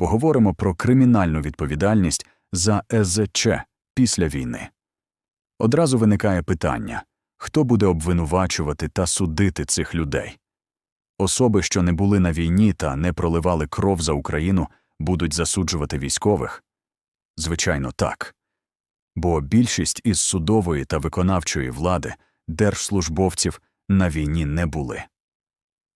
Поговоримо про кримінальну відповідальність за СЗЧ після війни. Одразу виникає питання хто буде обвинувачувати та судити цих людей? Особи, що не були на війні та не проливали кров за Україну, будуть засуджувати військових? Звичайно, так. Бо більшість із судової та виконавчої влади держслужбовців на війні не були.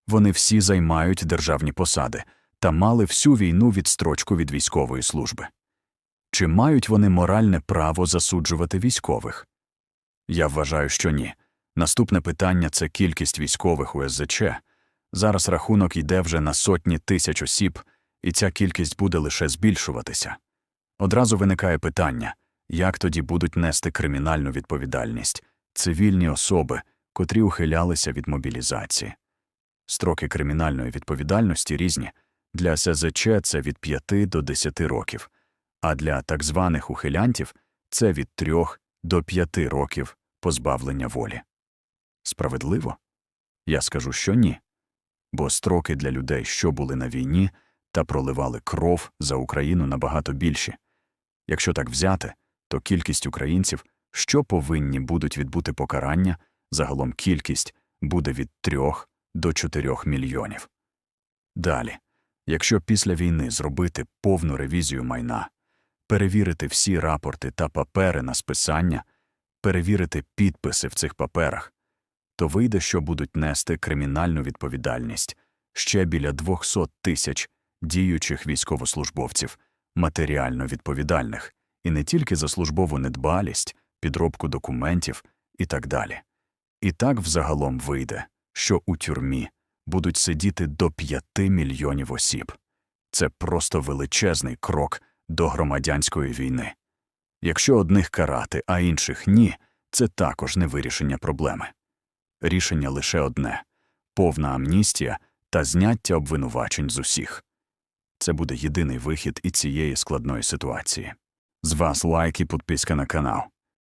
Вони всі займають державні посади та мали всю війну відстрочку від військової служби. Чи мають вони моральне право засуджувати військових? Я вважаю, що ні. Наступне питання це кількість військових у СЗЧ. Зараз рахунок йде вже на сотні тисяч осіб, і ця кількість буде лише збільшуватися. Одразу виникає питання як тоді будуть нести кримінальну відповідальність цивільні особи, котрі ухилялися від мобілізації. Строки кримінальної відповідальності різні для СЗЧ це від 5 до 10 років, а для так званих ухилянтів це від 3 до 5 років позбавлення волі. Справедливо? Я скажу, що ні. Бо строки для людей, що були на війні та проливали кров за Україну набагато більші. Якщо так взяти, то кількість українців, що повинні будуть відбути покарання, загалом кількість буде від 3 до 4 мільйонів. Далі, якщо після війни зробити повну ревізію майна, перевірити всі рапорти та папери на списання, перевірити підписи в цих паперах, то вийде, що будуть нести кримінальну відповідальність ще біля 200 тисяч діючих військовослужбовців, матеріально відповідальних, і не тільки за службову недбалість, підробку документів і так далі. І так взагалом вийде, що у тюрмі будуть сидіти до 5 мільйонів осіб. Це просто величезний крок до громадянської війни. Якщо одних карати, а інших ні, це також не вирішення проблеми. Рішення лише одне повна амністія та зняття обвинувачень з усіх. Це буде єдиний вихід із цієї складної ситуації. З вас лайк і підписка на канал.